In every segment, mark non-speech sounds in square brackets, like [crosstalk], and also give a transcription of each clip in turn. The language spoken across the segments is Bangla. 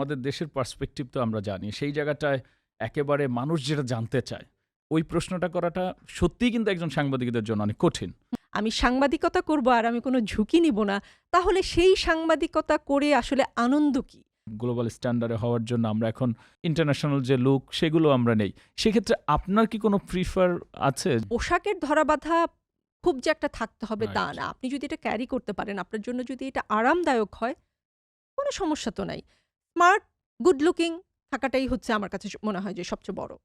আমাদের দেশের পার্সপেক্টিভ তো আমরা জানি। সেই জায়গাটায় একেবারে মানুষ যেটা জানতে চায় ওই প্রশ্নটা করাটা সত্যিই কিন্তু একজন সাংবাদিকদের জন্য অনেক কঠিন। আমি সাংবাদিকতা করব আর আমি কোনো ঝুঁকি নিব না। তাহলে সেই সাংবাদিকতা করে আসলে আনন্দ কি? গ্লোবাল স্ট্যান্ডার্ডে হওয়ার জন্য আমরা এখন ইন্টারন্যাশনাল যে লুক সেগুলো আমরা নেই। সেক্ষেত্রে আপনার কি কোনো প্রিফার আছে? পোশাকের ধরাবাধা খুব যে একটা থাকতে হবে তা না। আপনি যদি এটা ক্যারি করতে পারেন আপনার জন্য যদি এটা আরামদায়ক হয় কোনো সমস্যা তো নাই। স্মার্ট, গুড লুকিং থাকাটাই হচ্ছে আমার কাছে মনে হয় যে সবচেয়ে বড়।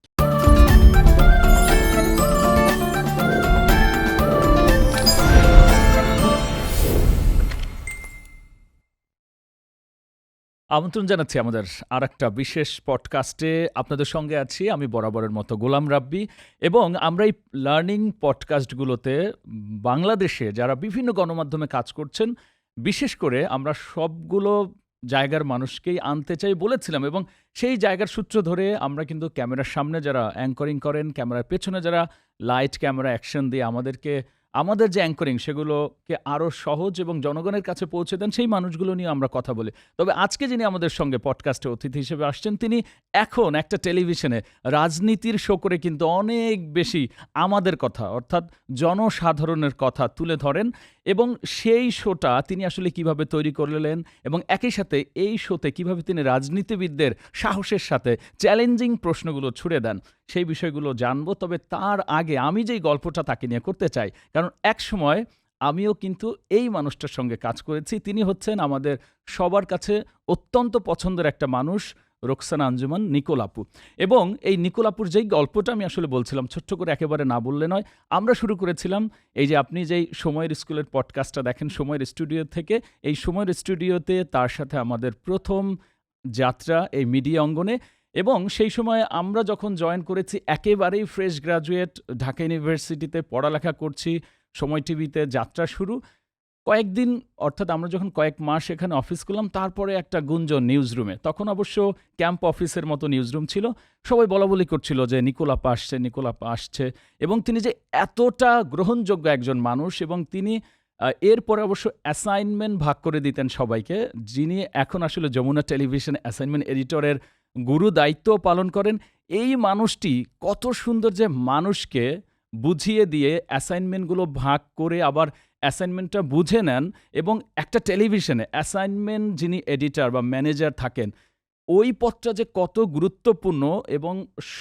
আমন্ত্রণ জানাচ্ছি আমাদের আর একটা বিশেষ পডকাস্টে। আপনাদের সঙ্গে আছি আমি বরাবরের মতো গোলাম রাব্বি এবং আমরা এই লার্নিং পডকাস্টগুলোতে বাংলাদেশে যারা বিভিন্ন গণমাধ্যমে কাজ করছেন, বিশেষ করে আমরা সবগুলো জায়গার মানুষকেই আনতে চাই বলেছিলাম এবং সেই জায়গার সূত্র ধরে আমরা কিন্তু ক্যামেরার সামনে যারা অ্যাঙ্করিং করেন, ক্যামেরার পেছনে যারা লাইট ক্যামেরা অ্যাকশন দিয়ে আমাদেরকে আমাদের যে অ্যাঙ্করিং সেগুলোকে আরও সহজ এবং জনগণের কাছে পৌঁছে দেন, সেই মানুষগুলো নিয়ে আমরা কথা বলি। তবে আজকে যিনি আমাদের সঙ্গে পডকাস্টে অতিথি হিসেবে আসছেন, তিনি এখন একটা টেলিভিশনে রাজনীতির শো করে কিন্তু অনেক বেশি আমাদের কথা, অর্থাৎ জনসাধারণের কথা তুলে ধরেন এবং সেই শোটা তিনি আসলে কীভাবে তৈরি করলেন এবং একই সাথে এই শোতে কীভাবে তিনি রাজনীতিবিদদের সাহসের সাথে চ্যালেঞ্জিং প্রশ্নগুলো ছুড়ে দেন সেই বিষয়গুলো জানব। তবে তার আগে আমি যেই গল্পটা তাকে নিয়ে করতে চাই, কারণ এক সময় আমিও কিন্তু এই মানুষটার সঙ্গে কাজ করেছি। তিনি হচ্ছেন আমাদের সবার কাছে অত্যন্ত পছন্দের একটা মানুষ, রোকসানা আঞ্জুমান নিকোলাপু এবং এই নিকোলাপুর যেই গল্পটা আমি আসলে বলছিলাম, ছোট্ট করে একেবারে না বললে নয়, আমরা শুরু করেছিলাম এই যে আপনি যেই সময়ের স্কুলের পডকাস্টটা দেখেন, সময়ের স্টুডিও থেকে, এই সময়ের স্টুডিওতে তার সাথে আমাদের প্রথম যাত্রা এই মিডিয়া অঙ্গনে এবং সেই সময় আমরা যখন জয়েন করেছি, একেবারেই ফ্রেশ গ্রাজুয়েট ঢাকা ইউনিভার্সিটিতে পড়ালেখা করছি, সময় টিভিতে যাত্রা শুরু। কয়েকদিন, অর্থাৎ আমরা যখন কয়েক মাস এখানে অফিস করলাম, তারপরে একটা গুঞ্জন নিউজ রুমে তখন অবশ্য ক্যাম্প অফিসের মতো নিউজ রুম ছিল। সবাই বলা বলি করছিল যে নিকোলাপা আসছে নিকোলাপা আসছে। এবং তিনি যে এতটা গ্রহণযোগ্য একজন মানুষ এবং তিনি এরপরে অবশ্য অ্যাসাইনমেন্ট ভাগ করে দিতেন সবাইকে, যিনি এখন আসলে যমুনা টেলিভিশন অ্যাসাইনমেন্ট এডিটরের গুরু দায়িত্ব পালন করেন, এই মানুষটি কত সুন্দর যে মানুষকে বুঝিয়ে দিয়ে অ্যাসাইনমেন্টগুলো ভাগ করে আবার অ্যাসাইনমেন্টটা বুঝে নেন এবং একটা টেলিভিশনে অ্যাসাইনমেন্ট যিনি এডিটর বা ম্যানেজার থাকেন, ওই পথটা যে কত গুরুত্বপূর্ণ এবং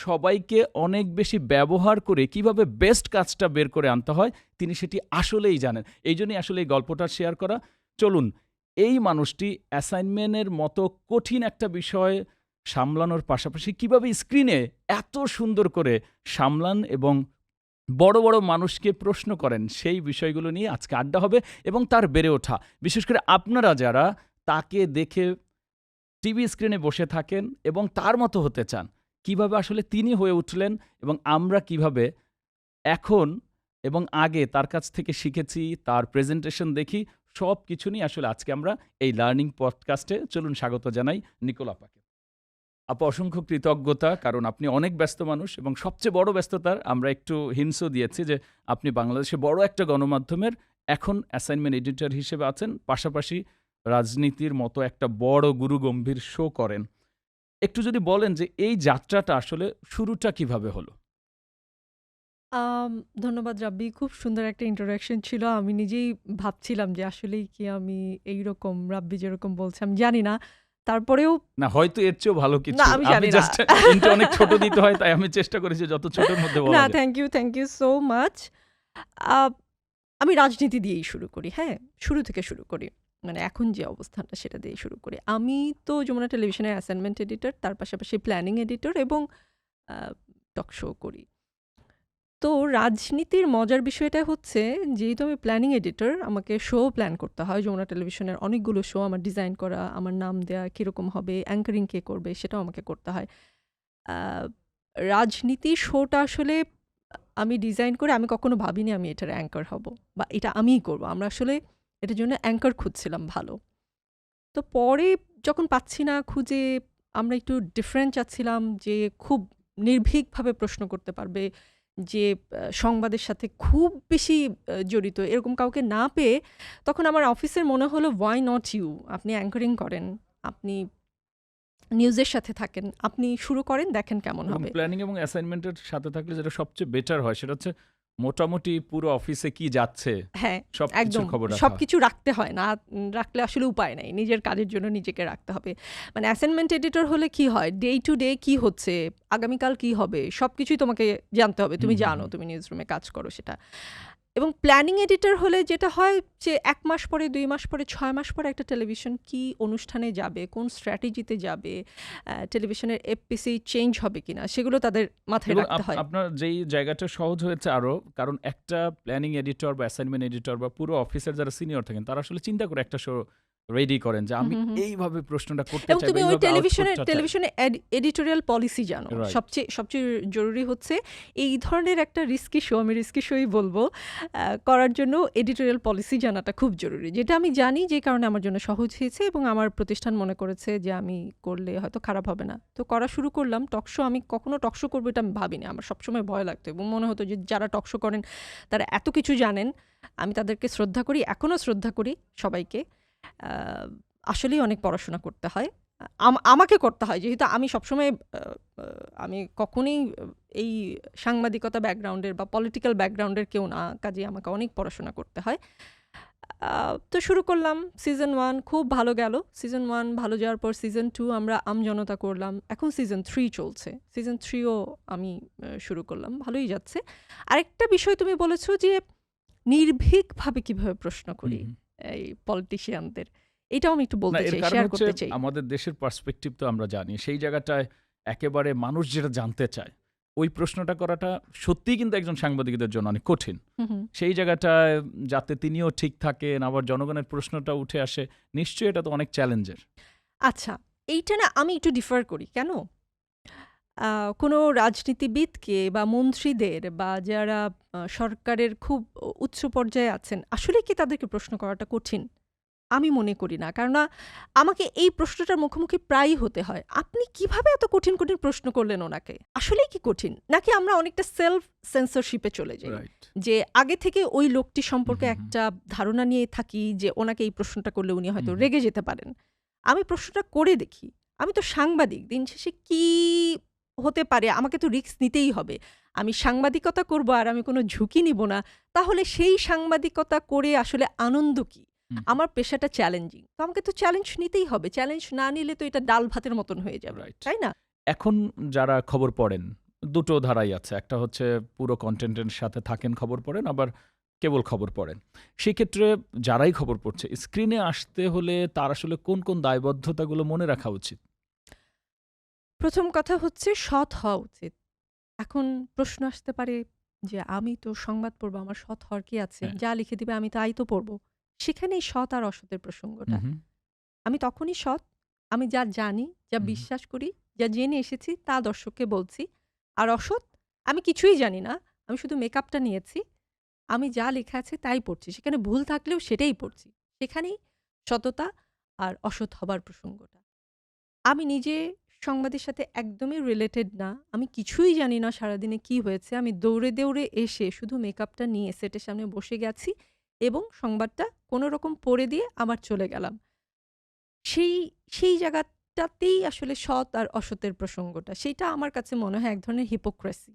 সবাইকে অনেক বেশি ব্যবহার করে কীভাবে বেস্ট কাজটা বের করে আনতে হয়, তিনি সেটি আসলেই জানেন। এই জন্যই আসলে এই গল্পটা শেয়ার করা। চলুন, এই মানুষটি অ্যাসাইনমেন্টের মতো কঠিন একটা বিষয় সামলানোর পাশাপাশি কীভাবে স্ক্রিনে এত সুন্দর করে সামলান এবং বড় বড় মানুষকে প্রশ্ন করেন, সেই বিষয়গুলো নিয়ে আজকে আড্ডা হবে এবং তার বেড়ে ওঠা। বিশেষ করে আপনারা যারা তাকে দেখে টিভি স্ক্রিনে বসে থাকেন এবং তার মতো হতে চান, কীভাবে আসলে তিনি হয়ে উঠলেন এবং আমরা কীভাবে এখন এবং আগে তার কাছ থেকে শিখেছি, তার প্রেজেন্টেশন দেখি সব কিছু নিয়ে আসলে আজকে আমরা এই লার্নিং পডকাস্টে চলুন স্বাগত জানাই নিকোলাপাকে আপু, অসংখ্য কৃতজ্ঞতা, কারণ আপনি অনেক ব্যস্ত মানুষ এবং সবচেয়ে বড় ব্যস্ততার আমরা একটু হিংসও দিয়েছি যে আপনি বাংলাদেশে বড় একটা গণমাধ্যমের এখন অ্যাসাইনমেন্ট এডিটর হিসেবে আছেন, পাশাপাশি রাজনীতির মতো একটা বড় গুরু গম্ভীর শো করেন। একটু যদি বলেন যে এই যাত্রাটা আসলে শুরুটা কীভাবে হলো? ধন্যবাদ রাব্বি, খুব সুন্দর একটা ইন্টারাকশন ছিল। আমি নিজেই ভাবছিলাম যে আসলেই কি আমি এইরকম, রাব্বি যেরকম বলছে, আমি জানি না। তারপরেও না হয়তো এর চেয়েও ভালো কিছু। না, আমি জানি। জাস্ট অনেক ছোট দিতে হয় তাই আমি চেষ্টা করেছি যত ছোটের মধ্যে বলা না thank you thank you so much আমি রাজনীতি দিয়েই শুরু করি হ্যাঁ শুরু থেকে শুরু করি। মানে এখন যে অবস্থানটা সেটা দিয়ে শুরু করি। আমি তো যমুনা টেলিভিশনের অ্যাসাইনমেন্ট এডিটর তার পাশাপাশি প্ল্যানিং এডিটর এবং টক শো করি। তো রাজনীতির মজার বিষয়টা হচ্ছে, যেহেতু আমি প্ল্যানিং এডিটর আমাকে শো প্ল্যান করতে হয়। যমুনা টেলিভিশনের অনেকগুলো শো আমার ডিজাইন করা, আমার নাম দেওয়া কীরকম হবে অ্যাঙ্কারিং কে করবে, সেটাও আমাকে করতে হয়। রাজনীতি শোটা আসলে আমি ডিজাইন করে, আমি কখনো ভাবিনি আমি এটার অ্যাঙ্কার হব বা এটা আমিই করব। আমরা আসলে এটার জন্য অ্যাঙ্কার খুঁজছিলাম ভালো। তো পরে যখন পাচ্ছি না খুঁজে, আমরা একটু ডিফারেন্ট চাচ্ছিলাম যে খুব নির্ভীকভাবে প্রশ্ন করতে পারবে। যে সংবাদের সাথে খুব বেশি জড়িত এরকম কাউকে না পেয়ে তখন আমার অফিসের মনে হলো ওয়াই নট ইউ আপনি অ্যাঙ্করিং করেন আপনি নিউজের সাথে থাকেন আপনি শুরু করেন দেখেন কেমন হবে। প্ল্যানিং এবং অ্যাসাইনমেন্টের সাথে থাকলে যেটা সবচেয়ে বেটার হয় সেটা হচ্ছে মোটামুটি পুরো অফিসে কি যাচ্ছে? হ্যাঁ সব একদম। খবর রাখা। সব কিছু রাখতে হয় না রাখলে আসলে উপায় নাই। নিজের কাজের জন্য নিজেকে রাখতে হবে। মানে অ্যাসাইনমেন্ট এডিটর হলে কি হয়? ডে টু ডে কি হচ্ছে? আগামীকাল কি হবে? সব কিছুই তোমাকে জানতে হবে। তুমি জানো তুমি নিউজ রুমে কাজ করো সেটা। এবং প্ল্যানিং এডিটর হলে যেটা হয় যে এক মাস পরে দুই মাস পরে ছয় মাস পরে একটা টেলিভিশন কি অনুষ্ঠানে যাবে কোন স্ট্র্যাটেজিতে যাবে টেলিভিশনের এফপিসি চেঞ্জ হবে কিনা সেগুলো তাদের মাথায় রাখতে হয়। আপনার যেই জায়গাটা সহজ হয়েছে আরও কারণ একটা প্ল্যানিং এডিটর বা অ্যাসাইনমেন্ট এডিটর বা পুরো অফিসার যারা সিনিয়র থাকেন তারা আসলে চিন্তা করে একটা শো রেডি করেন যে আমি। এইভাবে প্রশ্নটা করতে এবং চাই তুমি ওই টেলিভিশনে। টেলিভিশনে এডিটোরিয়াল পলিসি জানো। সবচেয়ে সবচেয়ে জরুরি হচ্ছে এই ধরনের একটা রিস্কি শো আমি রিস্কি শোই বলব করার জন্য এডিটোরিয়াল পলিসি জানাটা খুব জরুরি। যেটা আমি জানি যে কারণে আমার জন্য সহজ হয়েছে এবং আমার প্রতিষ্ঠান মনে করেছে যে আমি করলে হয়তো খারাপ হবে না। তো করা শুরু করলাম টকশো আমি কখনো টকশো করব এটা আমি ভাবিনি। আমার সবসময় ভয় লাগতো এবং মনে হতো যে যারা টকশো করেন তারা এত কিছু জানেন আমি তাদেরকে শ্রদ্ধা করি এখনও শ্রদ্ধা করি সবাইকে। আসলেই অনেক পড়াশোনা করতে হয়। আমাকে করতে হয়, যেহেতু আমি সবসময় আমি কখনোই এই সাংবাদিকতা ব্যাকগ্রাউন্ডের বা পলিটিক্যাল ব্যাকগ্রাউন্ডের কেউ না, কাজে আমাকে অনেক পড়াশোনা করতে হয়। তো শুরু করলাম সিজন ওয়ান খুব ভালো গেল। সিজন ওয়ান ভালো যাওয়ার পর সিজন টু আমরা আমজনতা করলাম। এখন সিজন থ্রি চলছে। সিজন থ্রিও আমি শুরু করলাম। ভালোই যাচ্ছে। আরেকটা বিষয় তুমি বলেছ যে নির্ভীকভাবে কীভাবে প্রশ্ন করি। এই পলিটিশিয়ানদের এটাও আমি একটু বলতে চাই শেয়ার করতে চাই। আমাদের দেশের পার্সপেক্টিভ তো আমরা জানি সেই জায়গাটায় একেবারে মানুষ যেটা জানতে চায় ওই প্রশ্নটা করাটা সত্যিই কিন্তু একজন সাংবাদিকদের জন্য অনেক কঠিন। সেই জায়গাটায় যাতে তিনিও ঠিক থাকেন আবার জনগণের প্রশ্নটা উঠে আসে নিশ্চয়ই এটা তো অনেক চ্যালেঞ্জের আচ্ছা এইটা না আমি একটু ডিফার করি কেন? কোনো রাজনীতিবিদকে বা মন্ত্রীদের বা যারা সরকারের খুব উচ্চ পর্যায়ে আছেন আসলে কি তাদেরকে প্রশ্ন করাটা কঠিন? আমি মনে করি না। কেননা আমাকে এই প্রশ্নটার মুখোমুখি প্রায়ই হতে হয়। আপনি কীভাবে এত কঠিন কঠিন প্রশ্ন করলেন ওনাকে? আসলেই কি কঠিন? নাকি আমরা অনেকটা সেলফ সেন্সরশিপে চলে যাই? রাইট যে আগে থেকে ওই লোকটি সম্পর্কে হুম হুম হুম। একটা ধারণা নিয়ে থাকি যে ওনাকে এই প্রশ্নটা করলে উনি হয়তো হুম। রেগে যেতে পারেন। আমি প্রশ্নটা করে দেখি। আমি তো সাংবাদিক দিন শেষে কি হতে পারে আমাকে তো রিস্ক নিতেই হবে। আমি সাংবাদিকতা করব আর আমি কোনো ঝুঁকি নিব না। তাহলে সেই সাংবাদিকতা করে আসলে আনন্দ কি? আমার পেশাটা চ্যালেঞ্জিং তো আমাকে তো চ্যালেঞ্জ নিতেই হবে। চ্যালেঞ্জ না নিলে তো এটা ডাল ভাতের মতন হয়ে যাবে. তাই না? এখন যারা খবর পড়েন দুটো ধারাই আছে। একটা হচ্ছে পুরো কন্টেন্টের সাথে থাকেন খবর পড়েন আবার কেবল খবর পড়েন। সেক্ষেত্রে যারাই খবর পড়ছে স্ক্রিনে আসতে হলে তার আসলে কোন কোন দায়বদ্ধতাগুলো মনে রাখা উচিত? প্রথম কথা হচ্ছে সৎ হওয়া উচিত। এখন প্রশ্ন আসতে পারে যে আমি তো সংবাদ পড়ব আমার সৎ হওয়ার কি আছে? হ্যাঁ। যা লিখে দিবে আমি তাই তো পড়ব। সেখানেই সৎ আর অসতের প্রসঙ্গটা। আমি তখনই সৎ আমি যা জানি যা। বিশ্বাস করি যা জেনে এসেছি তা দর্শককে বলছি। আর অসৎ আমি কিছুই জানি না আমি শুধু মেকআপটা নিয়েছি। আমি যা লেখা আছে তাই পড়ছি। সেখানে ভুল থাকলেও সেটাই পড়ছি। সেখানেই সততা আর অসৎ হবার প্রসঙ্গটা। আমি নিজে সংবাদের সাথে একদমই রিলেটেড না। আমি কিছুই জানি না সারাদিনে কি হয়েছে। আমি দৌড়ে দৌড়ে এসে শুধু মেকআপটা নিয়ে সেটের সামনে বসে গেছি এবং সংবাদটা কোনো রকম পড়ে দিয়ে আবার চলে গেলাম। সেই সেই জায়গাটাতেই আসলে সৎ আর অসতের প্রসঙ্গটা। সেইটা আমার কাছে মনে হয় এক ধরনের হিপোক্রেসি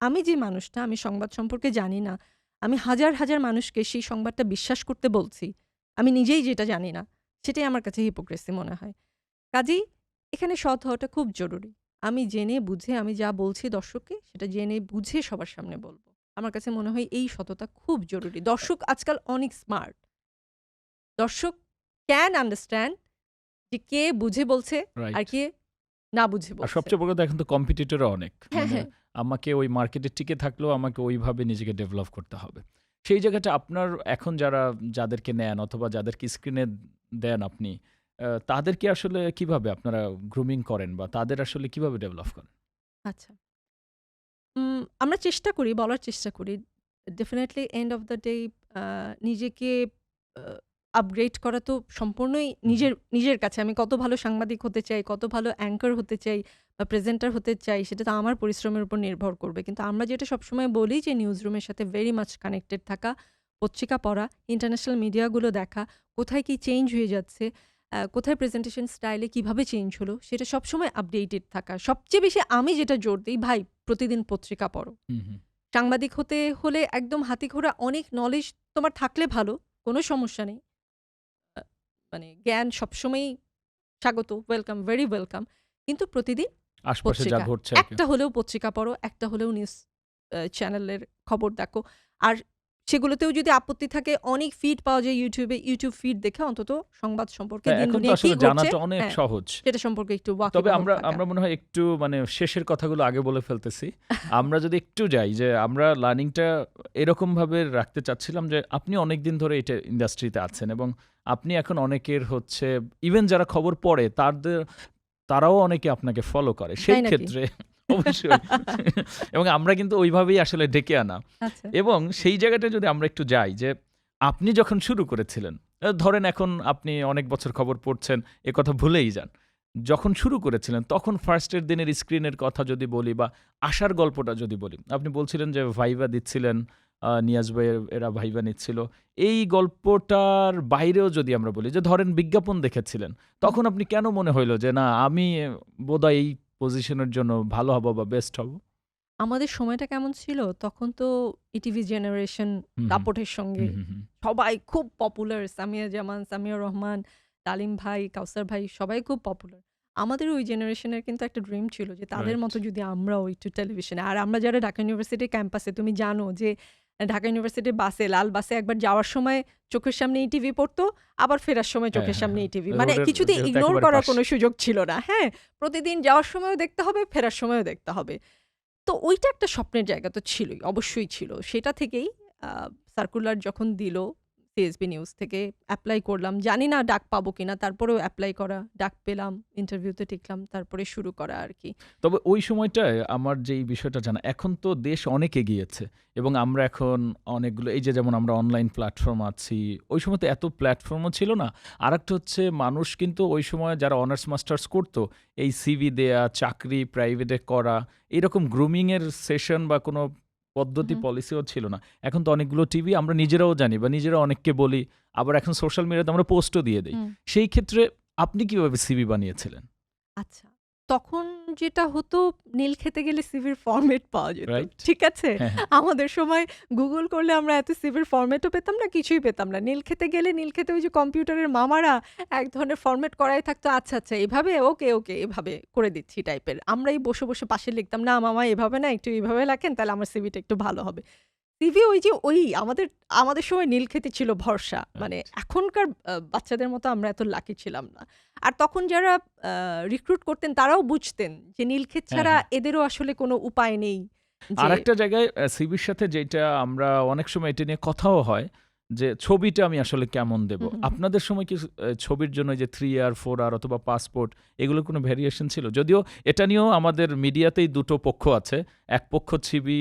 আমি যে মানুষটা আমি সংবাদ সম্পর্কে জানি না। আমি হাজার হাজার মানুষকে সেই সংবাদটা বিশ্বাস করতে বলছি। আমি নিজেই যেটা জানি না সেটাই আমার কাছে হিপোক্রেসি মনে হয়। কাজেই এখানে সৎ হওয়াটা খুব জরুরি। আমি জেনে বুঝে আমি যা বলছি দর্শককে সেটা জেনে বুঝে সবার সামনে বলব। আমার কাছে মনে হয় এই সততা খুব জরুরি। দর্শক আজকাল অনেক স্মার্ট দর্শক ক্যান আন্ডারস্ট্যান্ড যে কে বুঝে বলছে আর কে না বুঝে বলছে। সবচেয়ে বড় কথা এখন তো কম্পিটিটরও অনেক। হ্যাঁ মানে হ্যাঁ। আমাকে ওই মার্কেটে টিকে থাকলেও আমাকে ওইভাবে নিজেকে ডেভেলপ করতে হবে। সেই জায়গাটা আপনার এখন যারা যাদেরকে নেন অথবা যাদেরকে স্ক্রিনে দেন আপনি তাদেরকে আসলে কীভাবে আপনারা গ্রুমিং করেন বা তাদের আসলে কীভাবে ডেভেলপ করেন? আচ্ছা। আমরা চেষ্টা করি বলার চেষ্টা করি। Definitely end of the day নিজেকে আপগ্রেড করা তো সম্পূর্ণই নিজের নিজের কাছে। আমি কত ভালো সাংবাদিক হতে চাই কত ভালো অ্যাঙ্কার হতে চাই বা প্রেজেন্টার হতে চাই সেটা তো আমার পরিশ্রমের উপর নির্ভর করবে। কিন্তু আমরা যেটা সবসময় বলি যে নিউজ রুমের সাথে ভেরি মাচ কানেক্টেড থাকা পত্রিকা পড়া ইন্টারন্যাশনাল মিডিয়াগুলো দেখা কোথায় কি চেঞ্জ হয়ে যাচ্ছে কোথায় প্রেজেন্টেশন স্টাইলে কীভাবে চেঞ্জ হলো সেটা সবসময় আপডেটেড থাকা। সবচেয়ে বেশি আমি যেটা জোর দিই ভাই প্রতিদিন পত্রিকা পড়ো। হুম, হুম। সাংবাদিক হতে হলে একদম হাতি ঘোড়া অনেক নলেজ তোমার থাকলে ভালো কোনো সমস্যা নেই। মানে জ্ঞান সবসময়ই স্বাগত ওয়েলকাম ভেরি ওয়েলকাম কিন্তু প্রতিদিন আশপাশে যা পত্রিকা। ঘটছে একটা হলেও পত্রিকা পড়ো একটা হলেও নিউজ চ্যানেলের খবর দেখো। আর সেগুলোতেও যদি আপত্তি থাকে অনেক ফিড পাওয়া যায় ইউটিউবে ইউটিউব ফিড দেখে অন্তত সংবাদ সম্পর্কে হ্যাঁ, এখন তো আসলে জানাটা অনেক হ্যাঁ, সহজ। সেটা সম্পর্কে একটু তবে আমরা আমরা মনে হয় একটু মানে শেষের কথাগুলো আগে বলে ফেলতেছি। [laughs] আমরা যদি একটু যাই যে আমরা লার্নিংটা এরকম ভাবে রাখতে চাচ্ছিলাম যে আপনি অনেক দিন ধরে এটা ইন্ডাস্ট্রিতে আছেন এবং আপনি এখন অনেকের হচ্ছে ইভেন যারা খবর পড়ে তাদের তারাও অনেকে আপনাকে ফলো করে। সেই ক্ষেত্রে অবশ্যই। এবং আমরা কিন্তু ওইভাবেই আসলে ডেকে আনা। আচ্ছা। এবং সেই জায়গাটা যদি আমরা একটু যাই যে আপনি যখন শুরু করেছিলেন ধরেন এখন আপনি অনেক বছর খবর পড়ছেন এ কথা ভুলেই যান। যখন শুরু করেছিলেন তখন ফার্স্টের দিনের স্ক্রিনের কথা যদি বলি বা আসার গল্পটা যদি বলি আপনি বলছিলেন যে ভাইবা দিচ্ছিলেন নিয়াজ ভাইয়ের এরা ভাইবা নিচ্ছিল। এই গল্পটার বাইরেও যদি আমরা বলি যে ধরেন বিজ্ঞাপন দেখেছিলেন তখন আপনি কেন মনে হইল যে না আমি বোধহয় এই পজিশনের জন্য ভালো হব বা বেস্ট হব? আমাদের সময়টা কেমন ছিল? তখন তো ইটিভি জেনারেশন দাপটের সঙ্গে। সবাই খুব পপুলার সামিয়া জামান সামিয়া রহমান তালিম ভাই কাউসার ভাই সবাই খুব পপুলার আমাদের ওই জেনারেশনের কিন্তু একটা ড্রিম ছিল যে তাদের মতো যদি আমরাও একটু টেলিভিশনে আর আমরা যারা ঢাকা ইউনিভার্সিটির ক্যাম্পাসে তুমি জানো যে ঢাকা ইউনিভার্সিটির বাসে লাল বাসে একবার যাওয়ার সময় চোখের সামনে এই টিভি পড়তো আবার ফেরার সময় চোখের হ্যাঁ, সামনে হ্যাঁ। এই টিভি। মানে রোডের কিছুতে ইগনোর করার কোনো সুযোগ ছিল না হ্যাঁ। প্রতিদিন যাওয়ার সময়ও দেখতে হবে ফেরার সময়ও দেখতে হবে। তো ওইটা একটা স্বপ্নের জায়গা তো ছিলই অবশ্যই ছিল। সেটা থেকেই সার্কুলার যখন দিল সিএসবি নিউজ থেকে অ্যাপ্লাই করলাম। জানি না ডাক পাবো কিনা, তারপরেও অ্যাপ্লাই করা, ডাক পেলাম ইন্টারভিউতে টিকলাম, তারপরে শুরু করা আর কি। তবে ওই সময়টায় আমার যেই বিষয়টা জানা, এখন তো দেশ অনেক এগিয়েছে এবং আমরা এখন অনেকগুলো, এই যে যেমন আমরা অনলাইন প্ল্যাটফর্ম আছি, ওই সময় তো এত প্ল্যাটফর্মও ছিল না। আর একটা হচ্ছে মানুষ কিন্তু ওই সময় যারা অনার্স মাস্টার্স করতো, এই সিভি দেয়া, চাকরি প্রাইভেটে করা, এরকম গ্রুমিংয়ের সেশন বা কোনো পদ্ধতি। পলিসিও ছিল না। এখন তো অনেকগুলো টিভি আমরা নিজেরাও জানি বা নিজেরা অনেককে বলি আবার এখন সোশ্যাল মিডিয়াতে আমরা পোস্টও দিয়ে দিই। সেই ক্ষেত্রে আপনি কীভাবে সিবি বানিয়েছিলেন? আচ্ছা তখন যেটা হতো নীল খেতে গেলে সিভির ফরম্যাট পাওয়া যেত। ঠিক আছে? [laughs] হ্যাঁ হ্যাঁ। আমাদের সময় গুগল করলে আমরা এত সিভির ফরম্যাটও পেতাম না কিছুই পেতাম না। নীল খেতে গেলে নীল খেতে ওই যে কম্পিউটারের মামারা এক ধরনের ফরম্যাট করাই থাকতো আচ্ছা আচ্ছা এভাবে ওকে ওকে এভাবে করে দিচ্ছি টাইপের আমরাই বসে বসে পাশে লিখতাম না মামা এভাবে না একটু এইভাবে লেখেন তাহলে আমার সিভিটা একটু ভালো হবে। সিভি ওই যে ওই আমাদের আমাদের সময় নীল খেতে ছিল ভরসা। মানে এখনকার বাচ্চাদের মতো আমরা এত লাকি ছিলাম না। আর তখন যারা রিক্রুট করতেন তারাও বুঝতেন যে নীলক্ষেত হ্যাঁ, ছাড়া হ্যাঁ। এদেরও আসলে কোনো উপায় নেই আর একটা জায়গায় সিবির সাথে যেটা আমরা অনেক সময় এটা নিয়ে কথাও হয় যে ছবিটা আমি আসলে কেমন দেব। আপনাদের সময় কি ছবির জন্য যে থ্রি আর ফোর আর অথবা পাসপোর্ট এগুলো কোনো ভ্যারিয়েশন ছিল? যদিও এটা নিয়েও আমাদের মিডিয়াতেই দুটো পক্ষ আছে। এক পক্ষ ছবি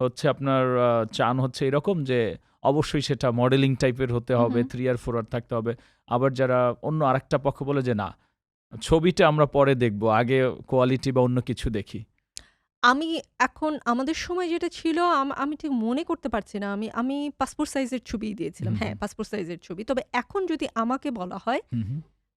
হচ্ছে আপনার চান হচ্ছে এরকম যে অবশ্যই সেটা মডেলিং টাইপের হতে হবে থ্রি আর ফোর আর থাকতে হবে। আবার যারা অন্য আরেকটা পক্ষ বলে যে না ছবিটা আমরা পরে দেখব আগে কোয়ালিটি বা অন্য কিছু দেখি। আমি এখন আমাদের সময় যেটা ছিল আমি ঠিক মনে করতে পারছি না। আমি আমি পাসপোর্ট সাইজের ছবি দিয়েছিলাম। হ্যাঁ পাসপোর্ট সাইজের ছবি। তবে এখন যদি আমাকে বলা হয়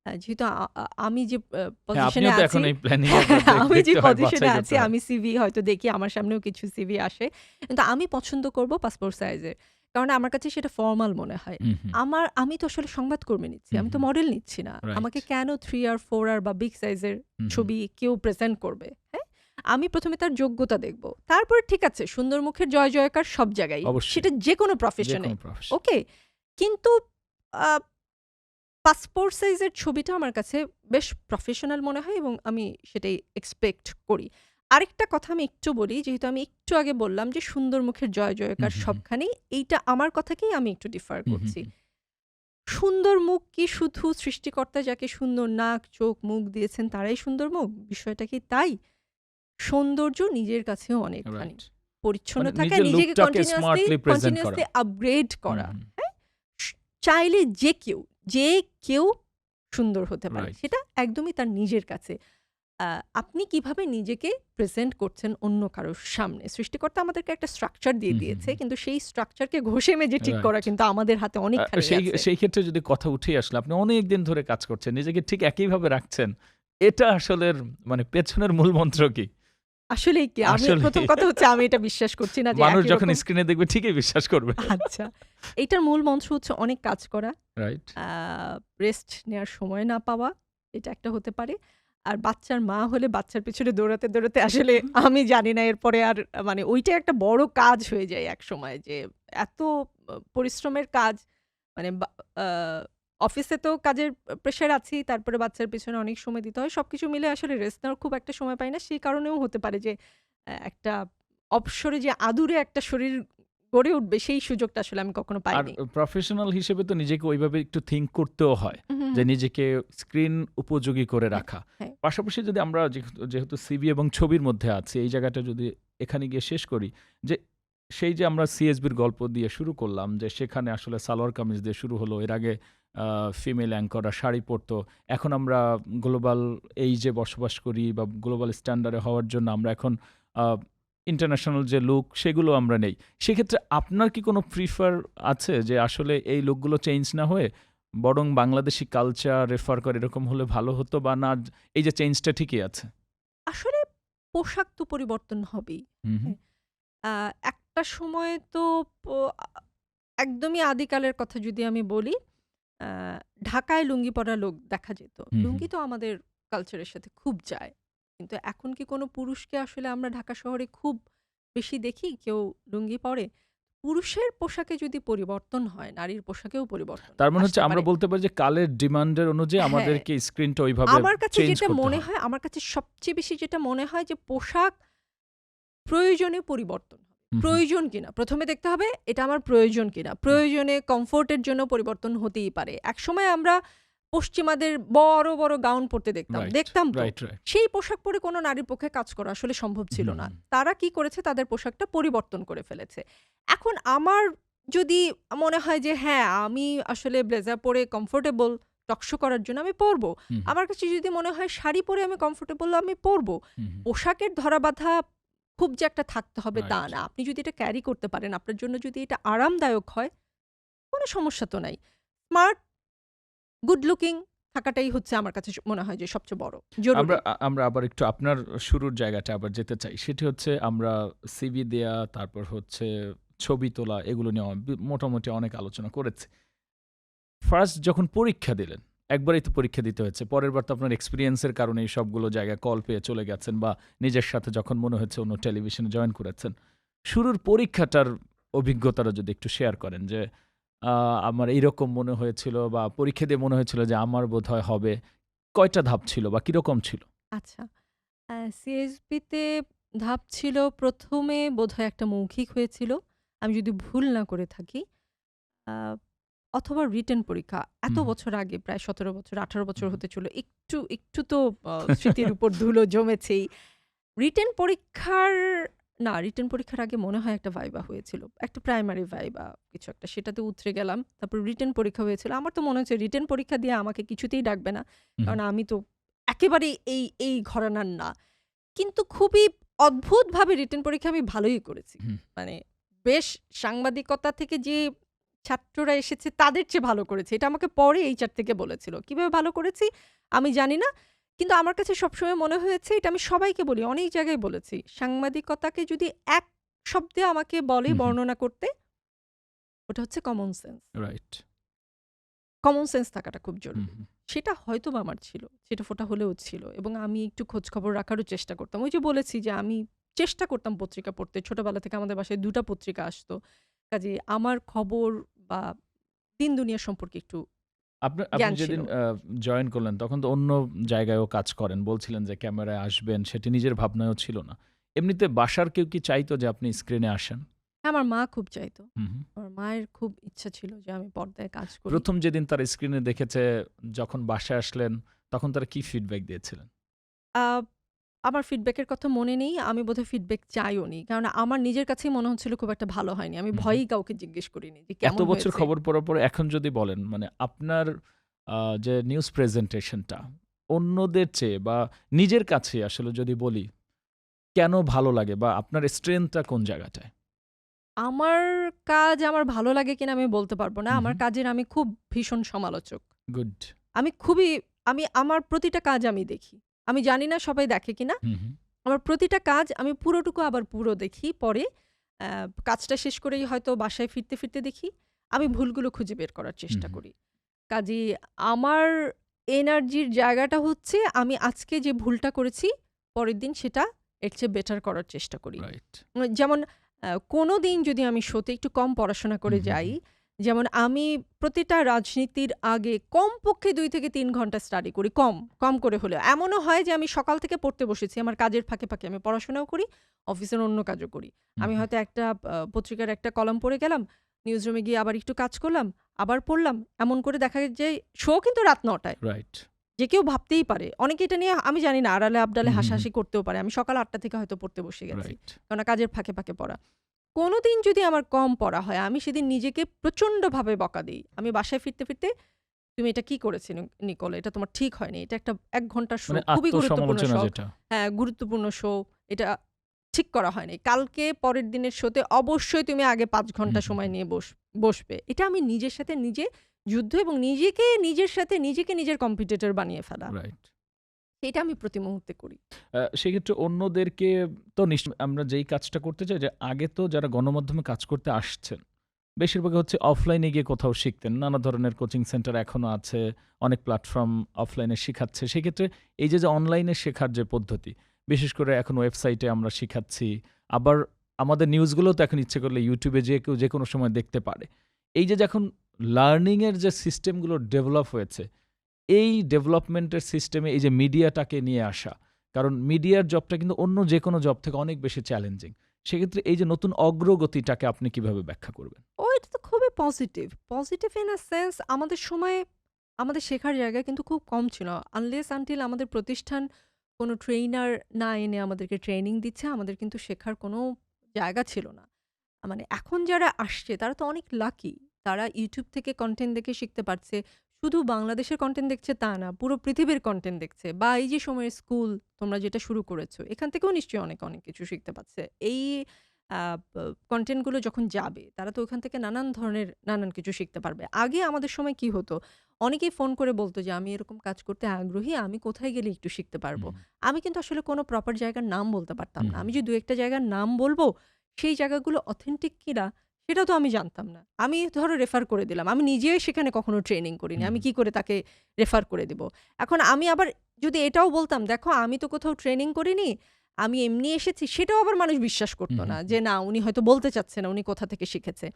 হুম। যেহেতু আ- আ- আমি যে হ্যাঁ পজিশনে আপনিও তো আছি এখন এই প্ল্যানিং [laughs] আমি যে পজিশনে আছি আমি সিভি হয়তো দেখি আমার সামনেও কিছু সিভি আসে। কিন্তু আমি পছন্দ করব পাসপোর্ট সাইজের কারণ আমার কাছে সেটা ফর্মাল মনে হয়। আমার আমি তো আসলে সংবাদকর্মী নিচ্ছি আমি তো হুম। মডেল নিচ্ছি না. আমাকে কেন থ্রি আর ফোর আর বা বিগ সাইজের ছবি কেউ প্রেজেন্ট করবে? হ্যাঁ? আমি প্রথমে তার যোগ্যতা দেখব। তারপরে ঠিক আছে সুন্দর মুখের জয় জয়কার সব জায়গায়। অবশ্যই। সেটা যে কোনো প্রফেশনে ওকে কিন্তু পাসপোর্ট সাইজের ছবিটা আমার কাছে বেশ প্রফেশনাল মনে হয় এবং আমি সেটাই এক্সপেক্ট করি। আরেকটা কথা আমি একটু বলি যেহেতু আমি একটু আগে বললাম যে সুন্দর মুখের জয় জয়কার। সবখানেই এইটা আমার কথাকেই আমি একটু ডিফার করছি। সুন্দর মুখ কি শুধু সৃষ্টিকর্তা যাকে সুন্দর নাক চোখ মুখ দিয়েছেন তারাই সুন্দর মুখ? বিষয়টা কি তাই? সৌন্দর্য নিজের কাছেও অনেকখানি। পরিচ্ছন্ন মানে থাকা নিজেকে কন্টিনিউয়াসলি করা। কন্টিনিউয়াসলি আপগ্রেড করা চাইলে যে কেউ যে কেউ সুন্দর হতে পারে। সেটা একদমই তার নিজের কাছে। আপনি কীভাবে নিজেকে প্রেজেন্ট করছেন অন্য কারোর সামনে? সৃষ্টিকর্তা আমাদেরকে একটা স্ট্রাকচার দিয়ে দিয়েছে কিন্তু সেই স্ট্রাকচারকে ঘষে মেজে ঠিক করা কিন্তু আমাদের হাতে অনেক সেই সেই ক্ষেত্রে যদি কথা উঠে আসলে আপনি অনেক দিন ধরে কাজ করছেন নিজেকে ঠিক একইভাবে রাখছেন এটা আসলে মানে পেছনের মূল মন্ত্র কি? আসলেই কি? আমি আসলেই। প্রথম কথা হচ্ছে আমি এটা বিশ্বাস করছি না যে মানুষ একই যখন রকম- স্ক্রিনে দেখবে ঠিকই বিশ্বাস করবে। আচ্ছা। এটার মূল মন্ত্র হচ্ছে অনেক কাজ করা। রাইট রেস্ট নেওয়ার সময় না পাওয়া এটা একটা হতে পারে। আর বাচ্চার মা হলে বাচ্চার পিছনে দৌড়াতে দৌড়াতে আসলে আমি জানি না এরপরে আর মানে ওইটা একটা বড় কাজ হয়ে যায় এক সময় যে এত আহ, পরিশ্রমের কাজ মানে বা- আহ, অফিসে তো কাজের প্রেশার আছি তারপরে বাচ্চার পিছনে অনেক সময় দিতে হয়। সবকিছু মিলে আসলে রেস্ট নেওয়ার খুব একটা সময় পাই না। সেই কারণেও হতে পারে যে একটা অবসরে যে আদুরে একটা শরীর গড়ে উঠবে সেই সুযোগটা আসলে আমি কখনো আর পাইনি। প্রফেশনাল হিসেবে তো নিজেকে ওইভাবে একটু থিঙ্ক করতেও হয় যে নিজেকে স্ক্রিন উপযোগী করে রাখা। হ্যাঁ। পাশাপাশি যদি আমরা যেহেতু- যেহেতু সিবি এবং ছবির মধ্যে আছি এই জায়গাটা যদি এখানে গিয়ে শেষ করি যে সেই যে আমরা সিএসবির গল্প দিয়ে শুরু করলাম যে সেখানে আসলে সালোয়ার কামিজ দিয়ে শুরু হলো এর আগে ফিমেল অ্যাঙ্কররা শাড়ি পরতো। এখন আমরা গ্লোবাল এই যে বসবাস করি বা গ্লোবাল স্ট্যান্ডার্ডে হওয়ার জন্য আমরা এখন ইন্টারন্যাশনাল যে লুক সেগুলো আমরা নেই। সেক্ষেত্রে আপনার কি কোনো প্রিফার আছে যে আসলে এই লুকগুলো চেঞ্জ না হয়ে বরং বাংলাদেশি কালচার রেফার করে এরকম হলে ভালো হতো বা না এই যে চেঞ্জটা ঠিকই আছে? আসলে পোশাক তো পরিবর্তন হবেই। হুম। একটা সময় তো একদমই আদিকালের কথা যদি আমি বলি ঢাকায় লুঙ্গি পরা লোক দেখা যেত। লুঙ্গি তো আমাদের কালচারের সাথে খুব যায়। কিন্তু এখন কি কোনো পুরুষকে আসলে আমরা ঢাকা শহরে খুব বেশি দেখি? কেউ লুঙ্গি পরে? পুরুষের পোশাকে যদি পরিবর্তন হয় নারীর পোশাকেও পরিবর্তন তার মানে হচ্ছে আমরা বলতে পারি যে কালের ডিমান্ডের অনুযায়ী হ্যাঁ। আমাদেরকে স্ক্রিনটা ওইভাবে আমার কাছে যেটা মনে হয় আমার কাছে সবচেয়ে বেশি যেটা মনে হয় যে পোশাক প্রয়োজনে পরিবর্তন। প্রয়োজন কিনা? প্রথমে দেখতে হবে এটা আমার প্রয়োজন কিনা? প্রয়োজনে কমফোর্টের জন্য পরিবর্তন হতেই পারে। একসময় আমরা পশ্চিমাদের বড় বড় গাউন পরতে দেখতাম। দেখতাম সেই পোশাক পরে কোনো নারীর পক্ষে কাজ করা আসলে সম্ভব ছিল না। তারা কি করেছে? তাদের পোশাকটা পরিবর্তন করে ফেলেছে। এখন আমার যদি মনে হয় যে হ্যাঁ আমি আসলে ব্লেজার পরে কমফোর্টেবল টকশো করার জন্য আমি পরবো। আমার কাছে যদি মনে হয় শাড়ি পরে আমি কমফোর্টেবল আমি পরবো। পোশাকের ধরা ধরাবাধা খুব যে একটা থাকতে হবে তা না। আপনি যদি এটা ক্যারি করতে পারেন আপনার জন্য যদি এটা আরামদায়ক হয় কোনো সমস্যা তো নাই। স্মার্ট গুড লুকিং থাকাটাই হচ্ছে আমার কাছে মনে হয় যে সবচেয়ে বড়। আমরা আমরা আবার একটু আপনার শুরুর জায়গাটা আবার যেতে চাই। সেটি হচ্ছে আমরা সিভি দেয়া তারপর হচ্ছে ছবি তোলা এগুলো নিয়ে মোটামুটি অনেক আলোচনা করেছি। ফার্স্ট যখন পরীক্ষা দিলেন একবারই তো পরীক্ষা দিতে হয়েছে। পরের বার তো আপনার এক্সপিরিয়েন্সের কারণে এই সবগুলো জায়গায় কল পেয়ে চলে গেছেন বা নিজের সাথে যখন মনে হয়েছে অন্য টেলিভিশনে জয়েন করেছেন। শুরুর পরীক্ষাটার অভিজ্ঞতাটা যদি একটু শেয়ার করেন যে আমার এইরকম মনে হয়েছিল বা পরীক্ষা দিয়ে মনে হয়েছিল যে আমার বোধ হয় হবে, কয়টা ধাপ ছিল বা কীরকম ছিল? আচ্ছা সিএসবিতে ধাপ ছিল প্রথমে বোধহয় একটা মৌখিক হয়েছিল। আমি যদি ভুল না করে থাকি অথবা রিটেন পরীক্ষা। এত বছর আগে প্রায় সতেরো বছর আঠারো বছর। হতে ছিল একটু একটু তো [laughs] স্মৃতির উপর ধুলো জমেছেই। রিটেন পরীক্ষার না রিটেন পরীক্ষার আগে মনে হয় একটা ভাইবা হয়েছিল। একটা প্রাইমারি ভাইবা কিছু একটা। সেটাতে উতরে গেলাম। তারপর রিটেন পরীক্ষা হয়েছিল। আমার তো মনে হচ্ছে রিটেন পরীক্ষা দিয়ে আমাকে কিছুতেই ডাকবে না। কারণ আমি তো একেবারে এই এই ঘরানার না। কিন্তু খুবই অদ্ভুতভাবে রিটেন পরীক্ষা আমি ভালোই করেছি। মানে বেশ সাংবাদিকতা থেকে যে ছাত্ররা এসেছে তাদের চেয়ে ভালো করেছে। এটা আমাকে পরে এইচআর থেকে বলেছিল। কীভাবে ভালো করেছি? আমি জানি না। কিন্তু আমার কাছে সবসময় মনে হয়েছে এটা আমি সবাইকে বলি অনেক জায়গায় বলেছি সাংবাদিকতাকে যদি এক শব্দে আমাকে বলে। বর্ণনা করতে ওটা হচ্ছে common sense right common sense থাকাটা খুব জরুরি। সেটা হয়তো বা আমার ছিল সেটা ফোটা হলেও ছিল এবং আমি একটু খোঁজ খবর রাখারও চেষ্টা করতাম। ওই যে বলেছি যে আমি চেষ্টা করতাম পত্রিকা পড়তে। ছোটবেলা থেকে আমাদের বাসায় দুটা পত্রিকা আসতো। কাজে আমার খবর দিন দুনিয়া সম্পর্কে একটু আপনি আপনি যেদিন জয়েন করলেন তখন তো অন্য জায়গায়ও কাজ করেন বলছিলেন যে ক্যামেরায় আসবেন সেটি নিজের ভাবনায়ও ছিল না। এমনিতে বাসার কেউ কি চাইতো যে আপনি স্ক্রিনে আসেন? হ্যাঁ, আমার মা খুব চাইতো। আমার মায়ের খুব ইচ্ছা ছিল যে আমি পর্দায় কাজ করি। প্রথম যেদিন তার স্ক্রিনে দেখেছে যখন বাসায় আসলেন তখন তারা কি ফিডব্যাক দিয়েছিলেন? আমার ফিডব্যাকের কথা মনে নেই আমি বোধহয় ফিডব্যাক চাইও নি। কারণ আমার নিজের কাছেই মনে হচ্ছিল খুব একটা ভালো হয়নি। আমি হুম হুম। ভয়ই কাউকে জিজ্ঞেস করিনি যে এত কেমন বছর হয়েছে। খবর পড়ার পরে এখন যদি বলেন মানে আপনার যে নিউজ প্রেজেন্টেশনটা অন্যদের চেয়ে বা নিজের কাছে আসলে যদি বলি কেন ভালো লাগে বা আপনার স্ট্রেংথটা কোন জায়গাটায়? আমার কাজ আমার ভালো লাগে কিনা আমি বলতে পারব না। আমার। কাজের আমি খুব ভীষণ সমালোচক। গুড আমি খুবই আমি আমার প্রতিটা কাজ আমি দেখি। আমি জানি না সবাই দেখে কিনা। আমার প্রতিটা কাজ আমি পুরোটুকু আবার পুরো দেখি পরে কাজটা শেষ করেই হয়তো বাসায় ফিরতে ফিরতে দেখি। আমি ভুলগুলো খুঁজে বের করার চেষ্টা করি। কাজে আমার এনার্জির জায়গাটা হচ্ছে আমি আজকে যে ভুলটা করেছি পরের দিন সেটা এর চেয়ে বেটার করার চেষ্টা করি। যেমন কোনো দিন যদি আমি শোতে একটু কম পড়াশোনা করে যাই যেমন আমি প্রতিটা রাজনীতির আগে কমপক্ষে দুই থেকে তিন ঘণ্টা স্টাডি করি কম কম করে হলেও। এমনও হয় যে আমি সকাল থেকে পড়তে বসেছি আমার কাজের ফাঁকে ফাঁকে আমি পড়াশোনাও করি অফিসের অন্য কাজও করি। আমি হয়তো একটা পত্রিকার একটা কলম পড়ে গেলাম নিউজ রুমে গিয়ে আবার একটু কাজ করলাম আবার পড়লাম এমন করে দেখা যায় শো কিন্তু রাত নটায়। রাইট যে কেউ ভাবতেই পারে। অনেকে এটা নিয়ে আমি জানি না আড়ালে আবডালে হাসাহাসি করতেও পারে। আমি সকাল আটটা থেকে হয়তো পড়তে বসে গেছি। কেননা কাজের ফাঁকে ফাঁকে পড়া। কোনো দিন যদি আমার কম পড়া হয় আমি সেদিন নিজেকে প্রচণ্ডভাবে বকা দিই। আমি বাসায় ফিরতে ফিরতে তুমি এটা কি করেছি নিকল? এটা তোমার ঠিক হয়নি। এটা একটা এক ঘণ্টার শো মানে খুবই গুরুত্বপূর্ণ শো হ্যাঁ গুরুত্বপূর্ণ শো এটা ঠিক করা হয়নি। কালকে পরের দিনের শোতে অবশ্যই তুমি আগে পাঁচ ঘণ্টা সময় নিয়ে বস বসবে। এটা আমি নিজের সাথে নিজে যুদ্ধ এবং নিজেকে নিজের সাথে নিজেকে নিজের কম্পিটিটর বানিয়ে ফেলা। রাইট এটা আমি প্রতি মুহূর্তে করি। সেক্ষেত্রে অন্যদেরকে তো নিশ্চয় আমরা যেই কাজটা করতে চাই যে আগে তো যারা গণমাধ্যমে কাজ করতে আসছেন বেশিরভাগ হচ্ছে অফলাইনে গিয়ে কোথাও শিখতেন। নানা ধরনের কোচিং সেন্টার এখনও আছে, অনেক প্ল্যাটফর্ম অফলাইনে শেখাচ্ছে। সেক্ষেত্রে এই যে যে অনলাইনে শেখার যে পদ্ধতি, বিশেষ করে এখন ওয়েবসাইটে আমরা শিখাচ্ছি, আবার আমাদের নিউজগুলো তো এখন ইচ্ছে করলে ইউটিউবে যে কেউ যে কোনো সময় দেখতে পারে। এই যে এখন লার্নিংয়ের যে সিস্টেমগুলো ডেভেলপ হয়েছে এই ডেভেলপমেন্টের সিস্টেমে এই যে মিডিয়াটাকে নিয়ে আসা, কারণ মিডিয়ার জবটা কিন্তু অন্য যে কোনো জব থেকে অনেক বেশি চ্যালেঞ্জিং। সেক্ষেত্রে এই যে নতুন অগ্রগতিটাকে আপনি কীভাবে ব্যাখ্যা করবেন? ও, এটা তো খুবই positive positive in a sense আমাদের সময়ে, আমাদের শেখার জায়গা কিন্তু খুব কম ছিল। আনলেস আনটিল আমাদের প্রতিষ্ঠান কোনো ট্রেনার না এনে আমাদেরকে ট্রেনিং দিচ্ছে, আমাদের কিন্তু শেখার কোনো জায়গা ছিল না। মানে এখন যারা আসছে, তারা তো অনেক লাকি তারা ইউটিউব থেকে কন্টেন্ট দেখে শিখতে পারছে শুধু বাংলাদেশের কন্টেন্ট দেখছে তা না পুরো পৃথিবীর কন্টেন্ট দেখছে। বা এই যে সময়ের স্কুল তোমরা যেটা শুরু করেছ এখান থেকেও নিশ্চয়ই অনেক অনেক কিছু শিখতে পারছে। এই কন্টেন্টগুলো যখন যাবে তারা তো ওখান থেকে নানান ধরনের নানান কিছু শিখতে পারবে। আগে আমাদের সময় কি হতো? অনেকেই ফোন করে বলতো যে আমি এরকম কাজ করতে আগ্রহী আমি কোথায় গেলে একটু শিখতে পারব? আমি কিন্তু আসলে কোনো প্রপার জায়গার নাম বলতে পারতাম না। আমি যে দু একটা জায়গার নাম বলব সেই জায়গাগুলো অথেন্টিক কিনা সেটা তো আমি জানতাম না। আমি ধরো রেফার করে দিলাম। আমি নিজেই সেখানে কখনো ট্রেনিং করিনি। আমি কি করে তাকে রেফার করে দিব? এখন আমি আবার যদি এটাও বলতাম দেখো আমি তো কোথাও ট্রেনিং করিনি আমি এমনি এসেছি। সেটাও আবার মানুষ বিশ্বাস করতো না যে না উনি হয়তো বলতে চাচ্ছে না উনি কোথা থেকে শিখেছে।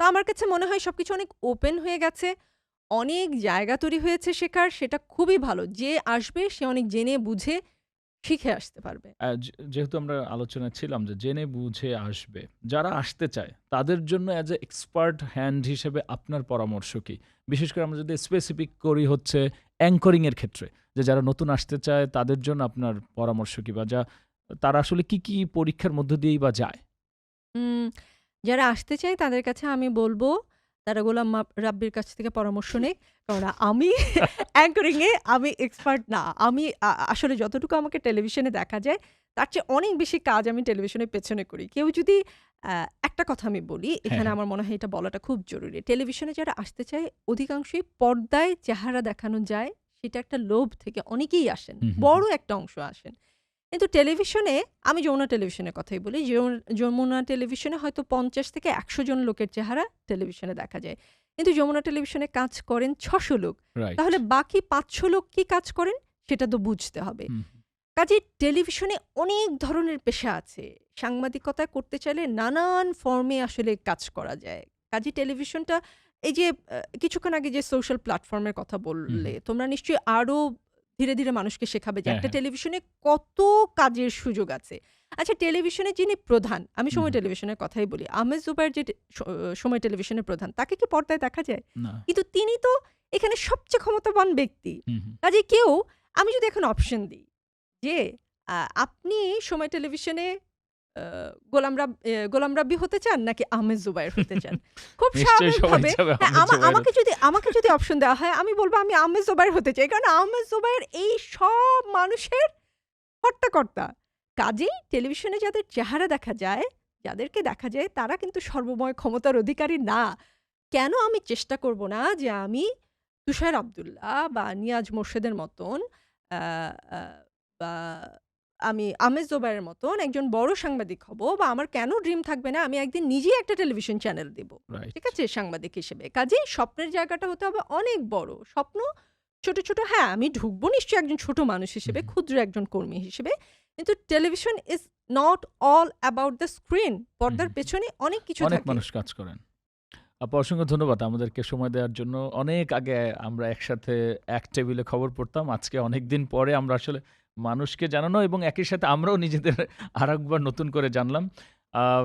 তো আমার কাছে মনে হয় সবকিছু অনেক ওপেন হয়ে গেছে। অনেক জায়গা তৈরি হয়েছে শেখার। সেটা খুবই ভালো। যে আসবে সে অনেক জেনে বুঝে শিখে আসতে পারবে। আহ, যে- যেহেতু আমরা আলোচনায় ছিলাম যে জেনে বুঝে আসবে যারা আসতে চায় তাদের জন্য অ্যাজ এ এক্সপার্ট হ্যান্ড হিসেবে আপনার পরামর্শ কি? বিশেষ করে আমরা যদি স্পেসিফিক করি হচ্ছে অ্যাঙ্করিংয়ের ক্ষেত্রে যে যারা নতুন আসতে চায় তাদের জন্য আপনার পরামর্শ কি? বা যা তারা আসলে কি কি পরীক্ষার মধ্য দিয়েই বা যায়? উম, যারা আসতে চায় তাদের কাছে আমি বলব তারা গোলাম রাব্বির কাছ থেকে পরামর্শ নেই। কারণ আমি [laughs] অ্যাঙ্করিং এ আমি এক্সপার্ট না। আমি আসলে যতটুকু আমাকে টেলিভিশনে দেখা যায় তার চেয়ে অনেক বেশি কাজ আমি টেলিভিশনের পেছনে করি। কেউ যদি একটা কথা আমি বলি এখানে হ্যাঁ। আমার মনে হয় এটা বলাটা খুব জরুরি। টেলিভিশনে যারা আসতে চায় অধিকাংশই পর্দায় চেহারা দেখানো যায় সেটা একটা লোভ থেকে অনেকেই আসেন। বড় একটা অংশ আসেন। কিন্তু টেলিভিশনে আমি যমুনা টেলিভিশনের কথাই বলি যমুনা- টেলিভিশনে হয়তো পঞ্চাশ থেকে একশো জন লোকের চেহারা টেলিভিশনে দেখা যায়। কিন্তু যমুনা টেলিভিশনে কাজ করেন ছশো লোক। তাহলে বাকি পাঁচশো লোক কি কাজ করেন? সেটা তো বুঝতে হবে। কাজে টেলিভিশনে অনেক ধরনের পেশা আছে। সাংবাদিকতা করতে চাইলে নানান ফর্মে আসলে কাজ করা যায়। কাজে টেলিভিশনটা এই যে কিছুক্ষণ আগে যে সোশ্যাল প্ল্যাটফর্মের কথা বললে তোমরা নিশ্চয়ই আরও ধীরে ধীরে মানুষকে শেখাবে যে হ্যাঁ, একটা হ্যাঁ। টেলিভিশনে কত কাজের সুযোগ আছে। আচ্ছা টেলিভিশনে যিনি প্রধান আমি সময় টেলিভিশনের কথাই বলি আমেজ জুবাইর যে সময় টেলিভিশনের প্রধান তাকে কি পর্দায় দেখা যায়? কিন্তু তিনি তো এখানে সবচেয়ে ক্ষমতাবান ব্যক্তি। কাজে কেউ আমি যদি এখন অপশন দিই যে আপনি সময় টেলিভিশনে গোলাম রাব গোলাম রাব্বি হতে চান নাকি আহমেদ জুবাইর হতে চান? [laughs] খুব স্বাভাবিকভাবে হ্যাঁ। আমাকে যদি আমাকে যদি অপশন দেওয়া হয় আমি বলব আমি আহমেদ জুবাইর হতে চাই। কারণ আহমেদ জুবাইর এই সব মানুষের হট্টাকর্তা কাজেই টেলিভিশনে যাদের চেহারা দেখা যায় যাদেরকে দেখা যায় তারা কিন্তু সর্বময় ক্ষমতার অধিকারী না। কেন আমি চেষ্টা করব না যে আমি তুষার আবদুল্লাহ বা নিয়াজ মোর্শেদের মতন বা আমি আমেজ জোবাইয়ের মতন একজন বড় সাংবাদিক হব বা আমার কেন ড্রিম থাকবে না আমি একদিন নিজেই একটা টেলিভিশন চ্যানেল দেব। ঠিক আছে? সাংবাদিক হিসেবে। কাজেই স্বপ্নের জায়গাটা হতে হবে অনেক বড়। স্বপ্ন ছোট ছোট হ্যাঁ আমি ঢুকবো নিশ্চয়ই একজন ছোট মানুষ হিসেবে ক্ষুদ্র একজন কর্মী হিসেবে কিন্তু television is not all about the screen পর্দার পেছনে অনেক কিছু অনেক মানুষ কাজ করেন। আপু অসংখ্য ধন্যবাদ আমাদেরকে সময় দেওয়ার জন্য। অনেক আগে আমরা একসাথে এক টেবিলে খবর পড়তাম আজকে অনেক দিন পরে আমরা আসলে মানুষকে জানানো এবং একই সাথে আমরাও নিজেদের [laughs] আরেকবার নতুন করে জানলাম।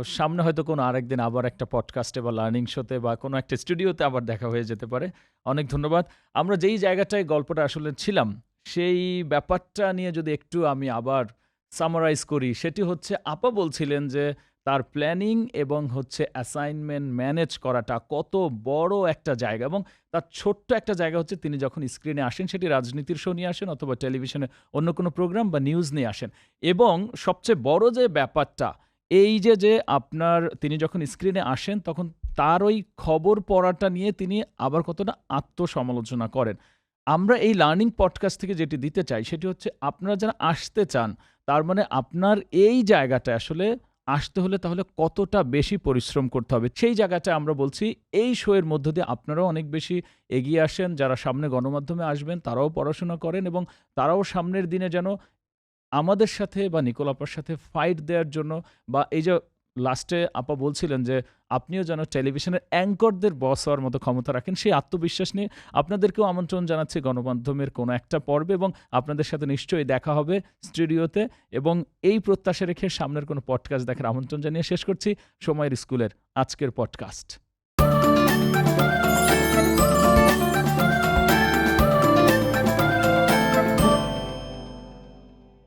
সামনে হয়তো কোনো আরেকদিন আবার একটা পডকাস্টে বা লার্নিং শোতে বা কোনো একটা স্টুডিওতে আবার দেখা হয়ে যেতে পারে। অনেক ধন্যবাদ। আমরা যেই জায়গাটায় গল্পটা আসলে ছিলাম, সেই ব্যাপারটা নিয়ে যদি একটু আমি আবার সামারাইজ করি, সেটি হচ্ছে আপা বলছিলেন যে তার প্ল্যানিং এবং হচ্ছে অ্যাসাইনমেন্ট ম্যানেজ করাটা কত বড় একটা জায়গা এবং তার ছোট্ট একটা জায়গা হচ্ছে তিনি যখন স্ক্রিনে আসেন, সেটি রাজনীতির শো নিয়ে আসেন অথবা টেলিভিশনে অন্য কোনো প্রোগ্রাম বা নিউজ নিয়ে আসেন। এবং সবচেয়ে বড় যে ব্যাপারটা, এই যে যে আপনার তিনি যখন স্ক্রিনে আসেন, তখন তার ওই খবর পড়াটা নিয়ে তিনি আবার কতটা আত্মসমালোচনা করেন। আমরা এই লার্নিং পডকাস্ট থেকে যেটি দিতে চাই, সেটি হচ্ছে আপনারা যারা আসতে চান, তার মানে আপনার এই জায়গাটা আসলে আসতে হলে তাহলে কতটা বেশি পরিশ্রম করতে হবে? সেই জায়গাটা আমরা বলছি, এই শোয়ের মধ্য দিয়ে আপনারাও অনেক বেশি এগিয়ে আসেন, যারা সামনে গণমাধ্যমে আসবেন তারাও পড়াশোনা করেন এবং তারাও সামনের দিনে যেন আমাদের সাথে বা নিকোলাপার সাথে ফাইট দেওয়ার জন্য বা এই যে লাস্টে আপা বলছিলেন যে, আপনিও যেন টেলিভিশনের অ্যাঙ্করদের বস হওয়ার মতো ক্ষমতা রাখেন, সেই আত্মবিশ্বাস নিয়ে আপনাদেরকেও আমন্ত্রণ জানাচ্ছি গণমাধ্যমের কোনো একটা পর্বে এবং আপনাদের সাথে নিশ্চয়ই দেখা হবে স্টুডিওতে এবং এই প্রত্যাশা রেখে সামনের কোনো পডকাস্ট দেখার আমন্ত্রণ জানিয়ে শেষ করছি। সময়ের স্কুলের আজকের পডকাস্ট